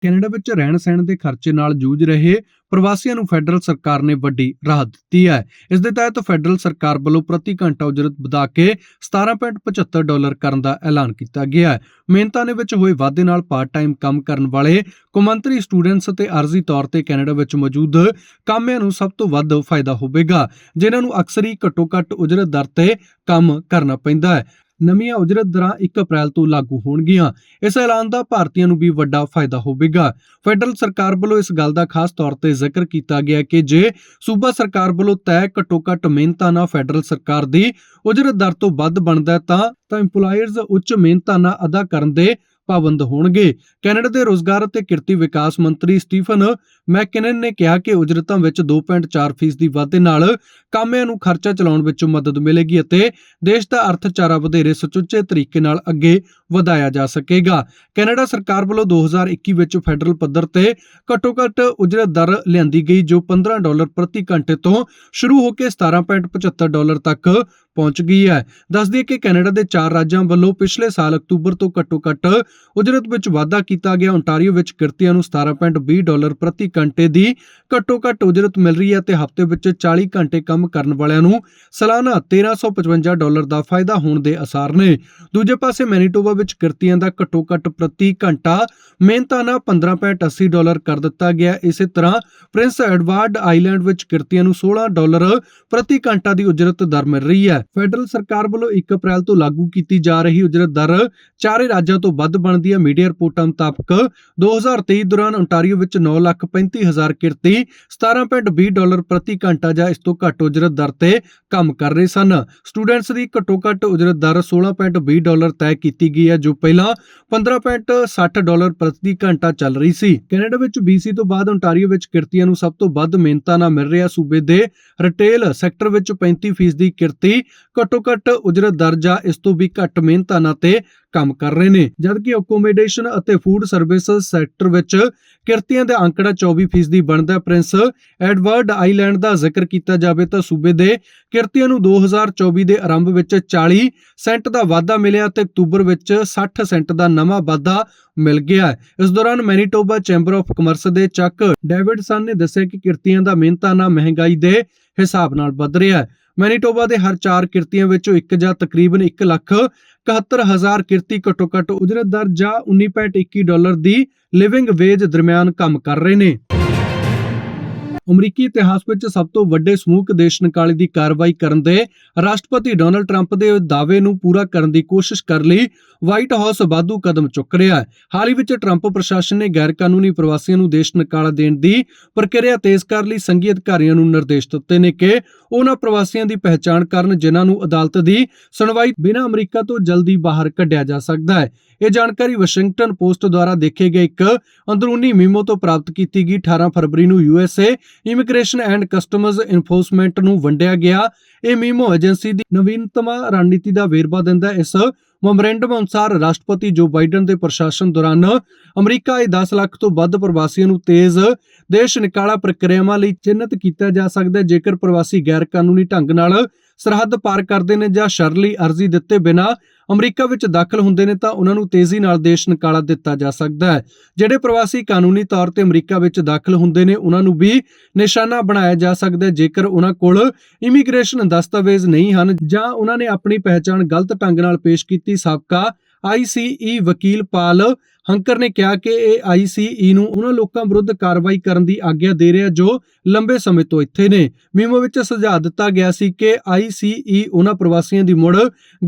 Canada ਵਿੱਚ ਰਹਿਣ ਸਹਿਣ ਦੇ ਖਰਚੇ ਨਾਲ ਜੂਝ ਰਹੇ ਪ੍ਰਵਾਸੀਆਂ ਨੂੰ ਫੈਡਰਲ ਸਰਕਾਰ ਨੇ ਵੱਡੀ ਰਾਹਤ ਦਿੱਤੀ ਹੈ। ਇਸ ਦੇ ਤਹਿਤ ਫੈਡਰਲ ਸਰਕਾਰ ਵੱਲੋਂ ਪ੍ਰਤੀ ਘੰਟਾ ਉਜਰਤ ਵਧਾ ਕੇ 17.75 ਡਾਲਰ ਕਰਨ ਦਾ ਐਲਾਨ ਕੀਤਾ ਗਿਆ ਹੈ। ਮਿਹਨਤਾਨੇ ਵਿੱਚ ਹੋਏ ਵਾਧੇ ਨਾਲ ਪਾਰਟ ਟਾਈਮ ਕੰਮ ਕਰਨ ਵਾਲੇ ਕੌਮਾਂਤਰੀ ਸਟੂਡੈਂਟਸ ਅਤੇ ਅਰਜ਼ੀ ਤੌਰ ਤੇ ਕੈਨੇਡਾ ਵਿੱਚ ਮੌਜੂਦ ਕਾਮਿਆਂ ਨੂੰ ਸਭ ਤੋਂ ਵੱਧ ਫਾਇਦਾ ਹੋਵੇਗਾ, ਜਿਨ੍ਹਾਂ ਨੂੰ ਅਕਸਰ ਹੀ ਘੱਟੋ-ਘੱਟ ਉਜਰਤ ਦਰ ਤੇ ਕੰਮ ਕਰਨਾ ਪੈਂਦਾ ਹੈ। ਨਵੀਆਂ ਉਜਰਤ ਦਰਾਂ 1 ਅਪ੍ਰੈਲ ਤੋਂ ਲਾਗੂ ਹੋਣਗੀਆਂ। ਇਸ ਐਲਾਨ ਦਾ ਭਾਰਤੀਆਂ ਨੂੰ ਵੀ ਵੱਡਾ ਫਾਇਦਾ ਹੋਵੇਗਾ। ਫੈਡਰਲ ਸਰਕਾਰ ਵੱਲੋਂ ਇਸ ਗੱਲ ਦਾ ਖਾਸ ਤੌਰ ਤੇ ਜ਼ਿਕਰ ਕੀਤਾ ਗਿਆ ਕਿ ਜੇ ਸੂਬਾ ਸਰਕਾਰ ਵੱਲੋਂ ਤੈਅ ਘੱਟੋ-ਘੱਟ ਮਿਹਨਤਾਨਾ ਫੈਡਰਲ ਸਰਕਾਰ ਦੀ ਉਜਰਤ ਦਰ ਤੋਂ ਵੱਧ ਬਣਦਾ ਤਾਂ ਤਾਂ EMPLOYERS ਉੱਚ ਮਿਹਨਤਾਨਾ ਅਦਾ ਕਰਨ ਦੇ ਪਾਬੰਦ ਹੋਣਗੇ। ਕੈਨੇਡਾ ਦੇ ਰੋਜ਼ਗਾਰ ਅਤੇ ਕਿਰਤੀ ਵਿਕਾਸ ਮੰਤਰੀ ਸਟੀਫਨ ਮੈਕਕਿਨਨ ਨੇ ਕਿਹਾ ਕਿ ਉਜਰਤਾਂ ਵਿੱਚ 2.4% ਦੀ ਵਾਧੇ ਨਾਲ ਕਾਮਿਆਂ ਨੂੰ ਖਰਚਾ ਚਲਾਉਣ ਵਿੱਚ ਮਦਦ ਮਿਲੇਗੀ ਅਤੇ ਦੇਸ਼ ਦਾ ਅਰਥਚਾਰਾ ਵਧੇਰੇ ਸੁਚੱਜੇ ਤਰੀਕੇ ਨਾਲ ਅੱਗੇ ਵਧਾਇਆ ਜਾ ਸਕੇਗਾ। ਕੈਨੇਡਾ ਸਰਕਾਰ ਵੱਲੋਂ 2021 ਵਿੱਚ ਫੈਡਰਲ ਪੱਧਰ ਤੇ ਘੱਟੋ-ਘੱਟ ਉਜਰਤ ਦਰ ਲਿਆਂਦੀ ਗਈ, ਜੋ 15 ਡਾਲਰ ਪ੍ਰਤੀ ਘੰਟੇ ਤੋਂ ਸ਼ੁਰੂ ਹੋ ਕੇ 17.75 ਡਾਲਰ ਤੱਕ ਪਹੁੰਚ ਗਈ ਹੈ। ਦੱਸਦੀ ਕਿ ਕੈਨੇਡਾ ਦੇ ਚਾਰ ਰਾਜਾਂ ਵੱਲੋਂ ਪਿਛਲੇ ਸਾਲ ਅਕਤੂਬਰ ਤੋਂ ਘੱਟੋ-ਘੱਟ ਉਜਰਤ ਵਿੱਚ ਵਾਧਾ ਕੀਤਾ ਗਿਆ। ਓਨਟਾਰੀਓ ਵਿੱਚ ਕਿਰਤੀਆਂ ਨੂੰ 17.20 ਡਾਲਰ ਪ੍ਰਤੀ ਘੰਟੇ ਦੀ ਘੱਟੋ-ਘੱਟ ਉਜਰਤ ਮਿਲ ਰਹੀ ਹੈ ਤੇ ਹਫ਼ਤੇ ਵਿੱਚ 40 ਘੰਟੇ ਕੰਮ ਕਰਨ ਵਾਲਿਆਂ ਨੂੰ ਸਾਲਾਨਾ 1355 ਡਾਲਰ ਦਾ ਫਾਇਦਾ ਹੋਣ ਦੇ ਅਸਾਰ ਨੇ। ਦੂਜੇ ਪਾਸੇ ਮੈਨੀਟੋਬਾ ਵਿੱਚ ਕਿਰਤੀਆਂ ਦਾ ਘੱਟੋ-ਘੱਟ ਪ੍ਰਤੀ ਘੰਟਾ ਮਿਹਨਤਾਨਾ 15.80 ਡਾਲਰ ਕਰ ਦਿੱਤਾ ਗਿਆ। ਇਸੇ ਤਰ੍ਹਾਂ ਪ੍ਰਿੰਸ ਐਡਵਰਡ ਆਈਲੈਂਡ ਵਿੱਚ ਕਿਰਤੀਆਂ ਨੂੰ 16 ਡਾਲਰ ਪ੍ਰਤੀ ਘੰਟਾ ਦੀ ਉਜਰਤ ਦਰ ਮਿਲ ਰਹੀ ਹੈ। ਫੈਡਰਲ ਸਰਕਾਰ ਵੱਲੋਂ 1 ਅਪ੍ਰੈਲ ਤੋਂ ਲਾਗੂ ਕੀਤੀ ਜਾ ਰਹੀ ਉਜਰਤ ਦਰ ਚਾਰੇ ਰਾਜਾਂ ਤੋਂ ਵੱਧ ਬਣਦੀ ਹੈ। ਮੀਡੀਆ ਰਿਪੋਰਟਾਂ ਮੁਤਾਬਕ 2023 ਦੌਰਾਨ ਓਨਟਾਰੀਓ ਵਿੱਚ 935000 ਕਿਰਤੀ 17.20 ਡਾਲਰ ਪ੍ਰਤੀ ਘੰਟਾ ਜਾਂ ਇਸ ਤੋਂ ਘੱਟ ਉਜਰਤ ਦਰ ਤੇ ਕੰਮ ਕਰ ਰਹੇ ਸਨ। ਸਟੂਡੈਂਟਸ ਦੀ ਘੱਟੋ ਘੱਟ ਉਜਰਤ ਦਰ 16.20 ਡਾਲਰ ਤੈਅ ਕੀਤੀ ਗਈ ਹੈ ਜੋ ਪਹਿਲਾਂ 15.60 ਡਾਲਰ ਪ੍ਰਤੀ ਘੰਟਾ ਚੱਲ ਰਹੀ ਸੀ। ਕੈਨੇਡਾ ਵਿੱਚ BC ਤੋਂ ਬਾਅਦ ਓਨਟਾਰੀਓ ਵਿੱਚ ਕਿਰਤੀਆਂ ਨੂੰ ਸਭ ਤੋਂ ਵੱਧ ਮਿਹਨਤਾਂ ਨਾਲ ਮਿਲ ਰਿਹਾ ਸੂਬੇ ਦੇ ਰਿਟੇਲ ਸੈਕਟਰ ਵਿੱਚ 35% ਦੀ ਕਿਰਤੀ ਘੱਟੋ ਘੱਟ ਉਜਰਤ ਦਰਜਾ ਇਸ ਤੋਂ ਵੀ ਘੱਟ ਮਿਹਨਤਾਨਾ ਤੇ ਕੰਮ ਕਰ ਰਹੇ ਨੇ। ਜਦਕਿ ਅਕੋਮੋਡੇਸ਼ਨ ਅਤੇ ਫੂਡ ਸਰਵਿਸਿਜ਼ ਸੈਕਟਰ ਵਿੱਚ ਕਿਰਤੀਆਂ ਦਾ ਅੰਕੜਾ 24% ਬਣਦਾ ਪ੍ਰਿੰਸ ਐਡਵਰਡ ਆਈਲੈਂਡ ਦਾ ਜ਼ਿਕਰ ਕੀਤਾ ਜਾਵੇ ਤਾਂ ਸੂਬੇ ਦੇ ਕਿਰਤੀਆਂ ਨੂੰ 2024 ਦੇ ਆਰੰਭ ਵਿੱਚ 40 ਸੈਂਟ ਦਾ ਵਾਧਾ ਮਿਲਿਆ ਤੇ ਅਕਤੂਬਰ ਵਿੱਚ 60 ਸੈਂਟ ਦਾ ਨਵਾਂ ਵਾਧਾ ਮਿਲ ਗਿਆ ਇਸ ਦੌਰਾਨ ਮੈਨੀਟੋਬਾ ਚੈਂਬਰ ਆਫ ਕਮਰਸ ਦੇ ਚੱਕ ਡੇਵਿਡਸਨ ਨੇ ਦੱਸਿਆ ਕਿ ਕਿਰਤੀਆਂ ਦਾ ਮਿਹਨਤਾਨਾ ਮਹਿੰਗਾਈ ਦੇ ਹਿਸਾਬ ਨਾਲ ਵੱਧ ਰਿਹਾ ਹੈ। ਮੈਨੀਟੋਬਾ ਦੇ ਹਰ ਚਾਰ ਕਿਰਤੀਆਂ ਵਿੱਚੋਂ ਇੱਕ ਜਾਂ ਤਕਰੀਬਨ 1 ਲੱਖ 71000 ਕਿਰਤੀ ਘੱਟੋ ਘੱਟ ਉਜਰਤ ਦਰ ਜਾਂ 19.21 ਡਾਲਰ ਦੀ ਲਿਵਿੰਗ ਵੇਜ ਦਰਮਿਆਨ ਕੰਮ ਕਰ ਰਹੇ ਨੇ। ਅਮਰੀਕੀ ਇਤਿਹਾਸ ਵਿੱਚ ਸਭ ਤੋਂ ਵੱਡੇ ਸਮੂਹਕ ਦੇਸ਼ ਨਿਕਾਲੇ ਦੀ ਕਾਰਵਾਈ ਕਰਨ ਦੇ ਰਾਸ਼ਟਰਪਤੀ ਡੋਨਲਡ ਟਰੰਪ ਦੇ ਦਾਅਵੇ ਨੂੰ ਪੂਰਾ ਕਰਨ ਦੀ ਕੋਸ਼ਿਸ਼ ਕਰ ਲਈ ਵਾਈਟ ਹਾਊਸ ਵਾਧੂ ਕਦਮ ਚੁੱਕ ਰਿਹਾ ਹੈ। ਹਾਲ ਹੀ ਵਿੱਚ ਟਰੰਪ ਪ੍ਰਸ਼ਾਸਨ ਨੇ ਗੈਰ ਕਾਨੂੰਨੀ ਪ੍ਰਵਾਸੀਆਂ ਨੂੰ ਦੇਸ਼ ਨਿਕਾਲਾ ਦੇਣ ਦੀ ਪ੍ਰਕਿਰਿਆ ਤੇਜ਼ ਕਰਨ ਲਈ। ਸੰਘੀ ਅਧਿਕਾਰੀਆਂ ਨੂੰ ਨਿਰਦੇਸ਼ ਦਿੱਤੇ ਨੇ ਕਿ ਉਹਨਾਂ ਪ੍ਰਵਾਸੀਆਂ ਦੀ ਪਹਿਚਾਣ ਕਰਨ ਜਿਨ੍ਹਾਂ ਨੂੰ ਅਦਾਲਤ ਦੀ ਸੁਣਵਾਈ ਬਿਨਾਂ ਅਮਰੀਕਾ ਤੋਂ ਜਲਦੀ ਬਾਹਰ ਕੱਢਿਆ ਜਾ ਸਕਦਾ ਹੈ। ਇਹ ਜਾਣਕਾਰੀ ਵਾਸ਼ਿੰਗਟਨ ਪੋਸਟ ਦੁਆਰਾ ਦੇਖੇ ਗਏ ਇੱਕ ਅੰਦਰੂਨੀ ਮੀਮੋ ਤੋਂ ਪ੍ਰਾਪਤ ਕੀਤੀ ਗਈ 18 ਫਰਵਰੀ ਨੂੰ USA immigration and customs enforcement ਨੂੰ ਵੰਡਿਆ ਗਿਆ। ਇਹ ਮੀਮੋ ਏਜੰਸੀ ਦੀ ਨਵੀਨਤਮ ਰਣਨੀਤੀ ਦਾ ਵੇਰਵਾ ਦਿੰਦਾ ਇਸ ਮੈਮੋਰੈਂਡਮ ਅਨੁਸਾਰ ਰਾਸ਼ਟਰਪਤੀ ਜੋ ਬਾਈਡਨ ਦੇ ਪ੍ਰਸ਼ਾਸਨ ਦੌਰਾਨ ਅਮਰੀਕਾ ਦੇ 10 ਲੱਖ ਤੋਂ ਵੱਧ ਪ੍ਰਵਾਸੀਆਂ ਨੂੰ ਤੇਜ਼ ਦੇਸ਼ ਨਿਕਾਲਾ ਪ੍ਰਕਿਰਿਆਵਾਂ ਲਈ ਚਿੰਨ੍ਹਿਤ ਕੀਤਾ ਜਾ ਸਕਦਾ ਹੈ। ਜੇਕਰ ਪ੍ਰਵਾਸੀ ਗੈਰ ਕਾਨੂੰਨੀ ਢੰਗ ਨਾਲ ਸਰਹੱਦ ਪਾਰ ਕਰਦੇ ਨੇ ਜਾਂ ਸ਼ਰਲੀ ਅਰਜ਼ੀ ਦਿੱਤੇ ਬਿਨਾਂ ਅਮਰੀਕਾ ਵਿੱਚ ਦਾਖਲ ਹੁੰਦੇ ਨੇ ਤਾਂ ਉਹਨਾਂ ਨੂੰ ਤੇਜ਼ੀ ਨਾਲ ਦੇਸ਼ ਨਿਕਾਲਾ ਦਿੱਤਾ ਜਾ ਸਕਦਾ ਹੈ। ਜਿਹੜੇ ਪ੍ਰਵਾਸੀ ਕਾਨੂੰਨੀ ਤੌਰ ਤੇ ਅਮਰੀਕਾ ਵਿੱਚ ਦਾਖਲ ਹੁੰਦੇ ਨੇ, ਉਹਨਾਂ ਨੂੰ ਵੀ ਨਿਸ਼ਾਨਾ ਬਣਾਇਆ ਜਾ ਸਕਦਾ ਹੈ। ਜੇਕਰ ਉਹਨਾਂ ਕੋਲ ਇਮੀਗ੍ਰੇਸ਼ਨ ਦਸਤਾਵੇਜ਼ ਨਹੀਂ ਹਨ ਜਾਂ ਉਹਨਾਂ ਨੇ ਆਪਣੀ ਪਹਿਚਾਣ ਗਲਤ ਢੰਗ ਨਾਲ ਪੇਸ਼ ਕੀਤੀ, ਸਾਬਕਾ ਆਈਸੀਈ ਵਕੀਲ ਪਾਲ ਹੰਕਰ ਨੇ ਕਿਹਾ ਕਿ ਇਹ ਆਈਸੀਈ ਨੂੰ ਉਹਨਾਂ ਲੋਕਾਂ ਵਿਰੁੱਧ ਕਾਰਵਾਈ ਕਰਨ ਦੀ ਆਗਿਆ ਦੇ ਰਿਹਾ ਜੋ ਲੰਬੇ ਸਮੇਂ ਤੋਂ ਇੱਥੇ ਨੇ। ਮੀਮੋ ਵਿੱਚ ਸੁਝਾਅ ਦਿੱਤਾ ਗਿਆ ਸੀ ਕਿ ਆਈਸੀਈ ਉਹਨਾਂ ਪ੍ਰਵਾਸੀਆਂ ਦੀ ਮੁੜ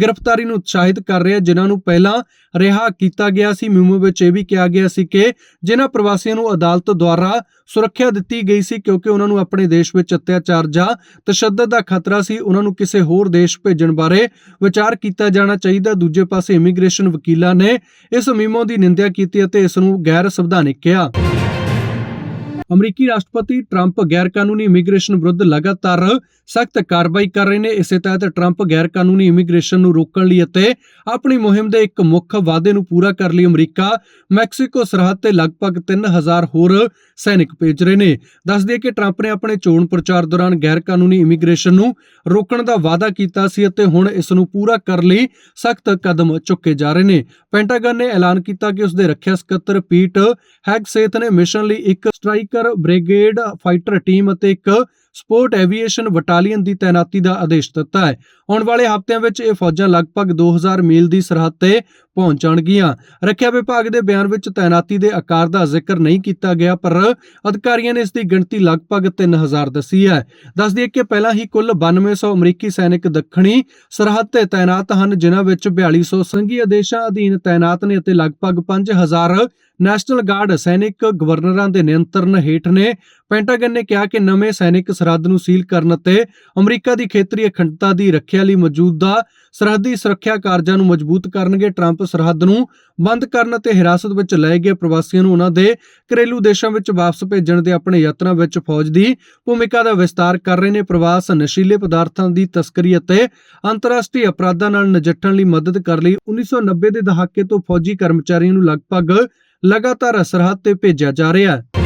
ਗ੍ਰਿਫਤਾਰੀ ਨੂੰ ਉਤਸ਼ਾਹਿਤ ਕਰ ਰਿਹਾ, ਜਿਨ੍ਹਾਂ ਨੂੰ ਪਹਿਲਾਂ ਰਿਹਾ ਕੀਤਾ ਗਿਆ ਸੀ। ਮੀਮੋ ਵਿੱਚ ਇਹ ਵੀ ਕਿਹਾ ਗਿਆ ਸੀ ਕਿ ਜਿਨ੍ਹਾਂ ਪ੍ਰਵਾਸੀਆਂ ਨੂੰ ਅਦਾਲਤ ਦੁਆਰਾ ਸੁਰੱਖਿਆ ਦਿੱਤੀ ਗਈ ਸੀ ਕਿਉਂਕਿ ਉਹਨਾਂ ਨੂੰ ਆਪਣੇ ਦੇਸ਼ ਵਿੱਚ ਅਤਿਆਚਾਰ ਜਾਂ ਤਸ਼ੱਦਦ ਦਾ ਖਤਰਾ ਸੀ, ਉਹਨਾਂ ਨੂੰ ਕਿਸੇ ਹੋਰ ਦੇਸ਼ ਭੇਜਣ ਬਾਰੇ ਵਿਚਾਰ ਕੀਤਾ ਜਾਣਾ ਚਾਹੀਦਾ। ਦੂਜੇ ਪਾਸੇ ਇਮੀਗ੍ਰੇਸ਼ਨ ਵਕੀਲਾਂ ਨੇ ਇਸ ਮੀਮੋ ਦੀ ਨਿੰਦਿਆ ਕੀਤੀ ਅਤੇ ਇਸ ਨੂੰ ਗੈਰ ਸੰਵਿਧਾਨਿਕ ਕਿਹਾ। ਅਮਰੀਕੀ ਰਾਸ਼ਟਰਪਤੀ ਟਰੰਪ ਗੈਰਕਾਨੂੰਨੀ ਇਮੀਗ੍ਰੇਸ਼ਨ ਵਿਰੁੱਧ ਲਗਾਤਾਰ ਸਖਤ ਕਾਰਵਾਈ ਕਰ ਰਹੇ ਨੇ, ਇਸੇ ਤਹਿਤ ਟਰੰਪ ਗੈਰਕਾਨੂੰਨੀ ਇਮੀਗ੍ਰੇਸ਼ਨ ਨੂੰ ਰੋਕਣ ਲਈ ਅਤੇ ਆਪਣੀ ਮੁਹਿੰਮ ਦੇ ਇੱਕ ਮੁੱਖ ਵਾਅਦੇ ਨੂੰ ਪੂਰਾ ਕਰਨ ਲਈ ਅਮਰੀਕਾ, ਮੈਕਸੀਕੋ ਸਰਹੱਦ ਤੇ ਲਗਭਗ 3000 ਹੋਰ ਸੈਨਿਕ ਭੇਜ ਰਹੇ ਨੇ। ਦੱਸ ਦਈਏ ਕਿ ਟਰੰਪ ਨੇ ਆਪਣੇ ਚੋਣ ਪ੍ਰਚਾਰ ਦੌਰਾਨ ਗੈਰਕਾਨੂੰਨੀ ਇਮੀਗ੍ਰੇਸ਼ਨ ਨੂੰ ਰੋਕਣ ਦਾ ਵਾਅਦਾ ਕੀਤਾ ਸੀ ਅਤੇ ਹੁਣ ਇਸ ਨੂੰ ਪੂਰਾ ਕਰਨ ਲਈ ਸਖਤ ਕਦਮ ਚੁੱਕੇ ਜਾ ਰਹੇ ਨੇ। ਪੈਂਟਾਗਨ ਨੇ ਐਲਾਨ ਕੀਤਾ ਕਿ ਉਸ ਦੇ ਰੱਖਿਆ ਸਕੱਤਰ ਪੀਟ ਹੈਗਸੇਥ ਨੇ ਮਿਸ਼ਨ ਲਈ ਇੱਕ ਸਟ੍ਰਾਈਕਰ ਬ੍ਰਿਗੇਡ ਫਾਈਟਰ ਟੀਮ ਅਤੇ ਇੱਕ ਸਪੋਰਟ ਐਵੀਏਸ਼ਨ ਬਟਾਲੀਅਨ ਦੀ ਤਾਇਨਾਤੀ ਦਾ ਆਦੇਸ਼ ਦਿੱਤਾ ਹੈ। ਆਉਣ ਵਾਲੇ ਹਫ਼ਤਿਆਂ ਵਿੱਚ ਇਹ ਫੌਜਾਂ ਲਗਭਗ 2000 ਮੀਲ ਦੀ ਸਰਹੱਦ ਤੇ ਪਹੁੰਚ ਜਾਣਗੀਆਂ। ਰੱਖਿਆ ਵਿਭਾਗ ਦੇ ਬਿਆਨ ਵਿੱਚ ਤਾਇਨਾਤੀ ਦੇ ਆਕਾਰ ਦਾ ਜ਼ਿਕਰ ਨਹੀਂ ਕੀਤਾ ਗਿਆ, ਪਰ ਅਧਿਕਾਰੀਆਂ ਨੇ ਇਸ ਦੀ ਗਿਣਤੀ ਲਗਭਗ 3000 ਦੱਸੀ ਹੈ। ਦੱਸ ਦਈਏ ਕਿ ਪਹਿਲਾਂ ਹੀ ਕੁੱਲ 9200 ਅਮਰੀਕੀ ਸੈਨਿਕ ਦੱਖਣੀ ਸਰਹੱਦ ਤੇ ਤਾਇਨਾਤ ਹਨ, ਜਿਨ੍ਹਾਂ ਵਿੱਚ 4200 ਸੰਘੀ ਆਦੇਸ਼ਾਂ ਅਧੀਨ ਤਾਇਨਾਤ ਨੇ ਅਤੇ ਲਗਭਗ 5000 ਨੈਸ਼ਨਲ ਗਾਰਡ ਸੈਨਿਕ ਗਵਰਨਰਾਂ ਦੇ ਨਿਯੰਤਰਣ ਹੇਠ ਨੇ ਪੈਂਟਾਗਨ ਨੇ ਕਿਹਾ ਕਿ ਨਵੇਂ ਸੈਨਿਕ ਸਰਹੱਦ ਨੂੰ ਸੀਲ ਕਰਨ ਅਤੇ ਅਮਰੀਕਾ ਦੀ ਖੇਤਰੀ ਅਖੰਡਤਾ ਦੀ ਰੱਖਿਆ ਲਈ ਮੌਜੂਦਾ ਸਰਹੱਦੀ ਸੁਰੱਖਿਆ ਕਾਰਜਾਂ ਨੂੰ ਮਜ਼ਬੂਤ ਕਰਨਗੇ। ਟਰੰਪ ਸਰਹੱਦ ਨੂੰ ਬੰਦ ਕਰਨ ਅਤੇ ਹਿਰਾਸਤ ਵਿੱਚ ਲਏ ਗਏ ਪ੍ਰਵਾਸੀਆਂ ਨੂੰ ਉਹਨਾਂ ਦੇ ਘਰੇਲੂ ਦੇਸ਼ਾਂ ਵਿੱਚ ਵਾਪਸ ਭੇਜਣ ਦੇ ਆਪਣੇ ਯਤਨਾਂ ਵਿੱਚ ਫੌਜ ਦੀ ਭੂਮਿਕਾ ਦਾ ਵਿਸਤਾਰ ਕਰ ਰਹੇ ਨੇ। ਪ੍ਰਵਾਸ ਨਸ਼ੀਲੇ ਪਦਾਰਥਾਂ ਦੀ ਤਸਕਰੀ ਅਤੇ ਅੰਤਰਰਾਸ਼ਟਰੀ ਅਪਰਾਧਾਂ ਨਾਲ ਨਜਿੱਠਣ ਲਈ ਮਦਦ ਕਰਨ ਲਈ 1990 ਦੇ ਦਹਾਕੇ ਤੋਂ ਫੌਜੀ ਕਰਮਚਾਰੀਆਂ ਨੂੰ ਲਗਭਗ ਲਗਾਤਾਰ ਸਰਹੱਦ ਤੇ ਭੇਜਿਆ ਜਾ ਰਿਹਾ ਹੈ।